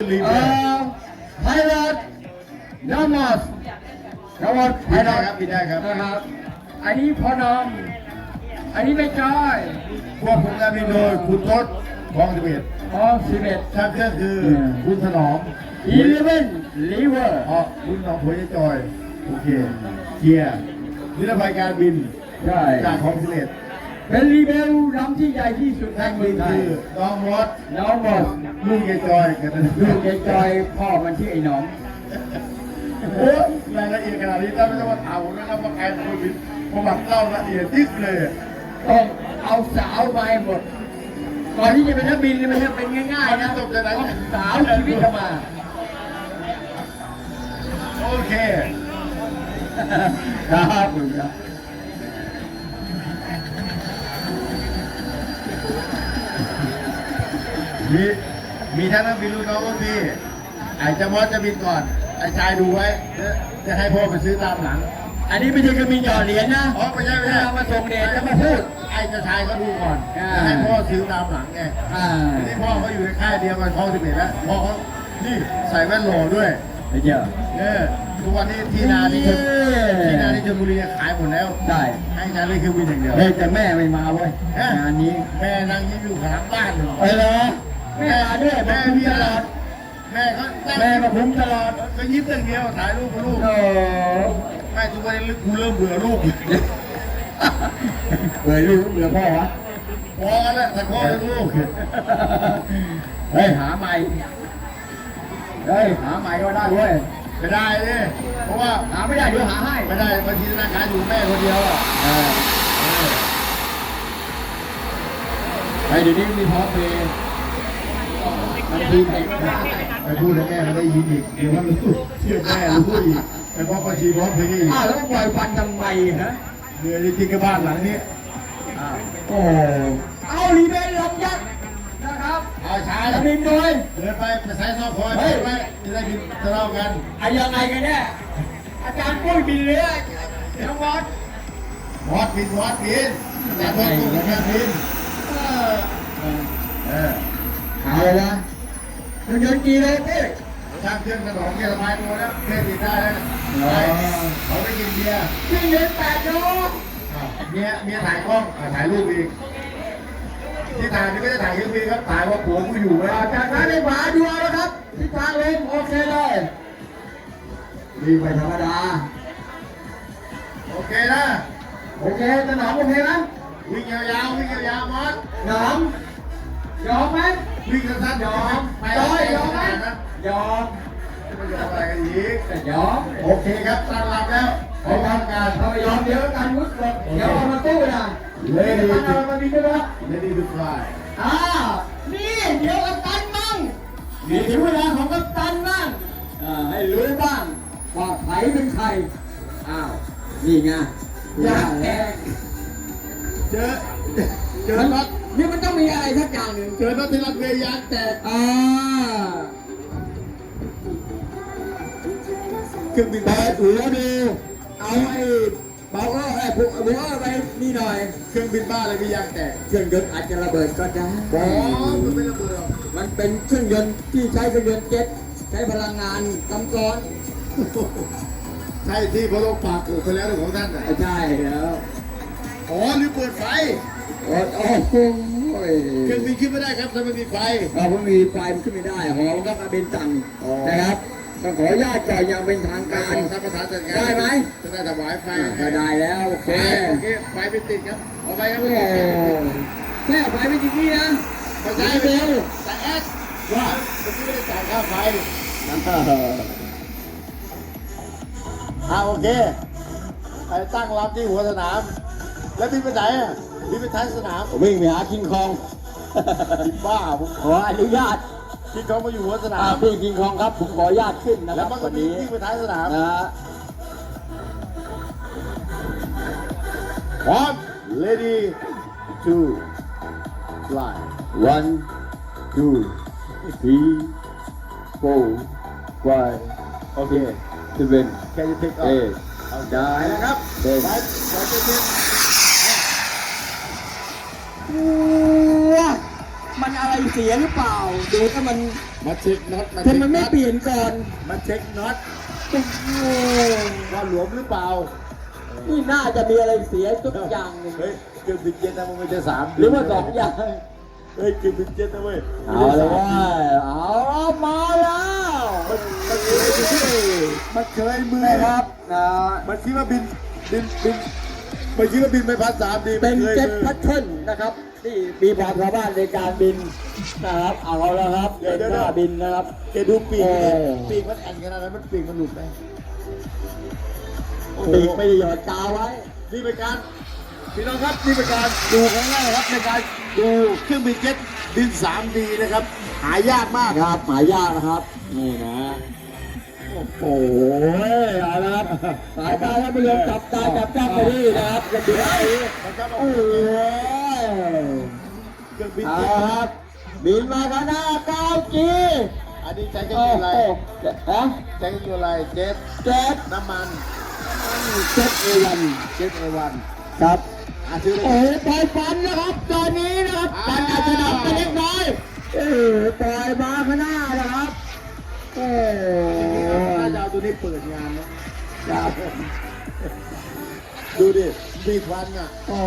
ลีเอ่อไพลอตนอมัสนอมัสไพบินลได้อตครับบินได้ครับนะครับ อันนี้พอนอมอันนี้ไม่จอยควบคุมการบินโดยคุณทศทองสิบเอ็ดออสิบเอ็ดช่างเครื่องคือคุณถนอมอีเลเว่นลิเวอร์อ๋อคุณหนองหัวใจจอย โอเคเคลียร์นิรภัยการบิน ใช่ จากของสิบเอ็ด เป็นรีเบลลำที่ใหญ่ที่สุดในนักเมืบิองนไทยคือน้องมดน้องบอกลูกยายจอยกันนะลูกยายจอยพ่อมันที่อไอ้หนอมโอ้ยรายละเอียดขนาดนี้ถ้าไม่ต้องมาถามผมนะครับว่าใครเป็นคนบินผมแบบเล่าละเอียดยิบเลยต้องเอาสาวมาให้หมดก่อนที่จะเป็นนักบินเนี่ยมันจะเป็นง่ายๆนะต้องสาวชีวิตเข้ามา โอเค ครับผมครับ มีมีทั้งนักบินรุ่นน้องรุ่นพี่ไอ้เจามอสจะบินก่อนไอ้ชายดูไว้แล้วจะให้พ่อไปซื้อตามหลังอันนี้ไม่ใช่กระบินหยอดเหรียญนะอ๋อไม่ใช่ไม่ใช่เอามาส่งเดชจะมาพูด ไอ้เจ้าชายก็ดูก่อนอ่า จะให้พ่อซื้อตามหลังไงอ่าทีนี้พ่อเขาอยู่ในค่ายเดียวกันพ่อสิบเอ็ดแล้วพ่อเขานี่ใส่แว่นโหลด้วยไอ้เจ้าเนี่ยทุกวันนี้ที่นาที่ชลที่นาที่ชลบุรีขายหมดแล้วได้ให้ชายเลยคือวินอย่างเดียว เฮ้ยแต่แม่ไม่มาเว้ยฮะ งานนี้แม่นั่งยิ้มอยู่ข้างหลังบ้านเลยเออเหรอ แม่มาด้วยแม่แม่มีมีตตลลออดดแม่เขานั่งแม่มาคุ้มตลอดก็ยิ้มอย่างเดียวถ่ายรูปกับลูกโอ้แม่ทุกวันนี้กูเริ่มเบื่อลูกเบื่อลูกเบื่อพ่อวะพอกันแล้วแต่พ่อเป็นลูกเฮ้ยหาใหม่เฮ้ยหาใหม่ก็ได้เว้ยไม่ได้เลยเพราะว่าหาไม่ได้เดี๋ยวหาให้ไม่ได้บางทีธนาคารอยู่แม่คนเดียวอะเออไอ้เดี๋ยวนี้มีพร้อมเพย์ มันทีเด็กนะไปพูดให้แม่เขาได้ยินอีกเดี๋ยวมันรู้เชื่อแม่รู้อีกไอ้พ่อบัญชีพร้อมเพย์อีกอ้าวแล้วปล่อยฟันทำไมนะเดี๋ยวจริงๆก็บ้านหลังนี้อ้าวโอ้เอาลีเบนลำยักษ์นะครับเอาช้าจะบินโดยเดินไปไปใส่ซอกคอยไปไปจะได้บินทะเลาะกันอะยังไงกันแน่อาจารย์ปุ้ยบินเรือน้องบอสวอดบินวอดบินแต่พอตุ้งแค่บินเออเออเอาละ เครื่องยนกี่โลพี่ช่างเครื่องกระดองแค่สบายตัวแล้วแค่ติดได้แล้วเขาไปกินเบียร์เครื่องยนแปดโลอ้าวเมียเมียถ่ายกล้องถ่ายรูปอีกที่ถ่ายนี่ไม่ได้ถ่ายเครื่องบินครับถ่ายว่าผัวกูอยู่ไว้อ่าจากนั้นในขวาดูเอาแล้วครับทิศทางลมโอเคเลยนี่ไม่ธรรมดา โอเคนะโอเคสนามโอเคไหมวิ่งยาวๆวิ่งยาวๆมอสหนอมยอมไหม วิ่งสั้นๆยอมไปยอมไปยอมไหมยอมไม่ยอมอะไรกันอีกยอมโอเคครับตั้งหลักแล้วขอทำการถ้ายอมเดี๋ยวการวุฒิหมดเดี๋ยวเอามาตู้นะเลเดี๋ดี้ยวเอามาบินด้วยนะเลยดีดูฟลายอ้านี่เดี๋ยวกัปตันมั่งนี่ถึงเวลาของกัปตันมั่งอ่าให้รู้บ้างว่าใครเป็นใครอ้าวนี่ไงยางแตกเจอเจอมันน็ สักอย่างหนึ่งเจอน็อตที่รักเรียยางแตกอ่าเครื่องบินเปิดหัวดูเอาไอ้เบาก็ไอ้พวกหัวไปนี่หน่อย เครื่องบินบ้าอะไรมียางแตกเครื่องยนต์อาจจะระเบิดก็ได้อ๋อมันไม่ระเบิดหรอกมันเป็นเครื่องยนต์ที่ใช้เครื่องยนต์เจ็ตใช้พลังงานกำซ้อนใช่ที่พระโลกปากกูไปแล้วเรื่องของท่านอะใช่แล้วอ๋อหรือเปิดไฟโอ้โอ้โหเครื่องบินขึ้นไม่ได้ครับถ้าไม่มีไฟเราเพิ่งมีไฟมันขึ้นไม่ได้หอมันก็มาเป็นตังอ๋อนะครับต้องขออนุญาตก่อนอย่างเป็นทางการท่านประธานจัดงานได้ไหมจะได้ถวายไฟก็ได้แล้วโอเคไฟโอเคไฟไม่ติดครับเอาไปครับโอ้แค่ไฟไม่ถึงนี่นะไม่ใช้ใช่เบลแต่แอดว่าเมื่อกี้ไม่ได้จ่ายค่าไฟอ่าโอเคไอ้ตั้งรับที่หัวสนาม แล้วพี่ไปไหนอะ พี่ไปท้ายสนามวิ่งไปหาคิงคองพี่บ้าผมขออนุญาตพี่เขามาอยู่หัวสนาอ่าม พี่คิงคองครับผมขออนุญาตขึ้นนะคแล้รัวบมันก็วันมีนี้วิ่งไปท้ายสนามนะฮะพร้อม ready to fly one two three four five โอเค seven Can you take off eight เอาได้นะครับ ten ไปไปเจ็ด มันอะไรเสียหรือเปล่าดูถ้ามันมาเช็คน็อตมาทำเช็คไมไม่น็อตเปลี่ยนก่อนมาเช็คน็อตโอ้โหว่าหลวมหรือเปล่า นี่น่าจะมีอะไรเสียสักอย่างหนึ่งเฮ้ยเกือบสิบเจ็ดนะมันไม่ใช่สามหรือว่าสองอย่างเฮ้ยเกือบสิบเจ็ดนะเว้ยเอาเลยเว้ยเอามาแล้วมันมันเคยมันเคยมือนะครับนะมันคิดว่าบินบินบิน มันคิดว่าบินไปพันสามดีเป็นมัคยเจ็ตมือพัทเทิลนะครับที่มีความสามารถในการบินนะครับเอาแล้วครับเป็นหน้าบินนะครับแกดูปีกโอ้ปีกมันแอนขนาดนั้นมันปีกมันหลุดไหมโอ้โหปีกไม่ได้หยอดตาไว้นี่เป็นการพี่น้องครับนี่เป็นการดูครั้งแรกครับในการดูเครื่องบินเจ็ตบิน 3D นะครับ หายากมากครับหายากนะครับนี่นะ โอ้โหเอาละครับสายตาท่านผู้ชมจับตาจับจ้องไปที่นะครับจะดูไอ้มันจะบอโอ้กโหเครื่องบินเอาเจ็ตละครับบินมาข้างหน้าเก้าจีอันนี้ใช้เครื่อโอ้งบินอะไรฮะใช้เครื่องบินอะไรเจ็ตเจ็ดน้ำมันเจ็ดเอวันเจ็ตเอวันครับโอ้ยโหปล่อยฟันนะครับตอนนี้นะครับฟันอาจจะ เอาตัวนี้เปิดงานนะครับดูดิ มีควันอะโอ้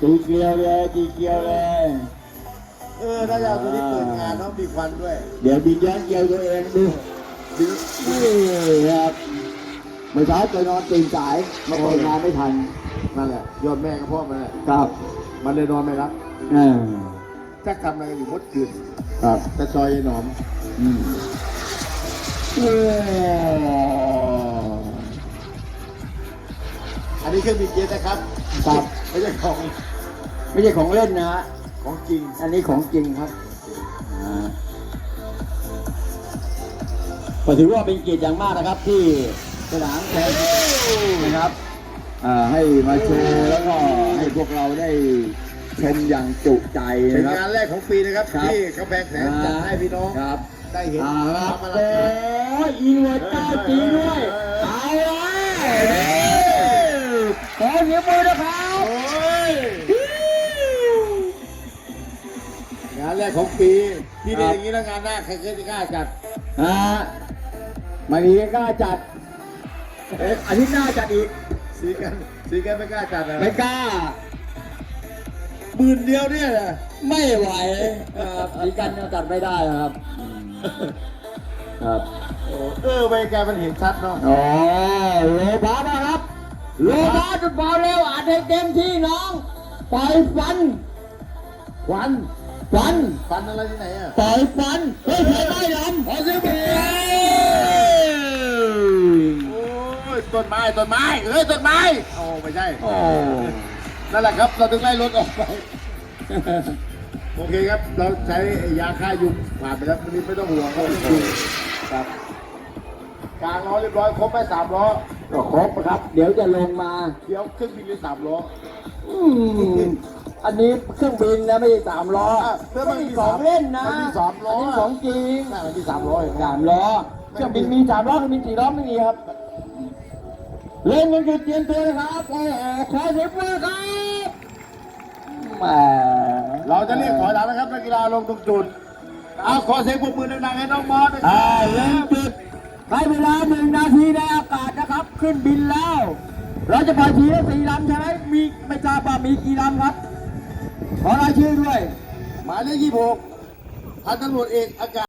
จีเกียวเลยจีเกียวเลย เออน่าจะเอาตัวนี้เปิดงานเนาะมีควันด้วย เดี๋ยวบินย้อนเกียวตัวเองดูบินนี่ครับเมื่อเช้าไปนอนตื่นสายมาเปิดงานไม่ทันนั่นแหละยอดแม่กับพ่อมันแหละครับ มันเลยนอนไม่รับอ่าจะทำอะไรกันอยู่มดคืนครับแต่ซอยยายหนอม อืมโอ้อันนี้เครื่องบินเจ็ตนะครับครับ ไม่ใช่ของไม่ใช่ของเล่นนะฮะ ของจริง อันนี้ของจริงครับอ่าก็ถือว่าเป็นเกียรติอย่างมากนะครับที่สนามแข่งนะครับอ่าให้มาโชว์แล้วก็ให้พวกเราได้ชมอย่างจุใจเป็นนะครับ งานแรกของปีนะครับ ครับ ที่กำแพงแสนจัดให้พี่น้อง ครับ ได้เห็นอ่าครับทำอะโอ้ไรยอินเวอร์เตอร์จีด้วยเอาเลยขอเสียงมือนะครับโอ้ยงานแรกของปีที่นี่อย่างนี้แล้วงานหน้าใครจะกล้าจัดฮะไม่มีใครกล้าจัดเอ๊ะอาทิตย์หน้าจัดอีกสีกันสีกันไม่กล้าจัดนะไม่กล้าหมื่นเดียวเนี่ยนะไม่ไหวครับดีกันยังจัดไม่ได้ครับ ครับโอ้เออไปไกลมันเห็นชัดเนาะโอ้โลบามาครับโลบาจุดบอลเร็วอาจให้เต็มที่น้องปล่อยฟันควันฟันฟันอะไรที่ไหนอะปล่อยฟันเฮ้ยใครได้ลำขอเสียงปรบมือโอ้ยต้นไม้ต้นไม้เฮ้ยต้นไม้โอ้ไม่ใช่โอ้นั่นแหละครับเราถึงไล่รถออกไป โอเคครับ เราใช้ยาฆ่ายุงผ่านไปแล้ววันนี้ไม่ต้องห่วงเขายุงครับกลางล้อเรียบร้อยครบไปสามล้อก็ครบครับ เดี๋ยวจะลงมาเดี๋ยวเครื่องบินหรือสามล้ออืมอันนี้เครื่องบินนะไม่ใช่สามล้ออะเครื่องบินไม่ใช่ของเล่นนะมันมีสามล้อนนี้ของจริงน่ามันมีสามล้ออยู่สามล้อเครื่องบินมีสามล้อเครื่องบินสี่ล้อไม่มีครับ เล่นกันจุดเตรียมตัวนะครับโอ้โหขอเสียงปรบมือครับแหม เราจะเรียกถอยหลังนะครับนักกีฬาลงตรงจุดเอาขอเสียงปรบมือดังๆให้น้องมอสนะคอ่ารับเล่นจุดให้เวลาหนึ่งนาทีในอากาศนะครับ ขึ้นบินแล้ว เราจะปล่อยทีละสี่ลำใช่ไหมมีไม่ทราบว่ามีกี่ลำครับ ขอรายชื่อด้วย หมายเลขยี่หกพันตำรวจเอกอากาศ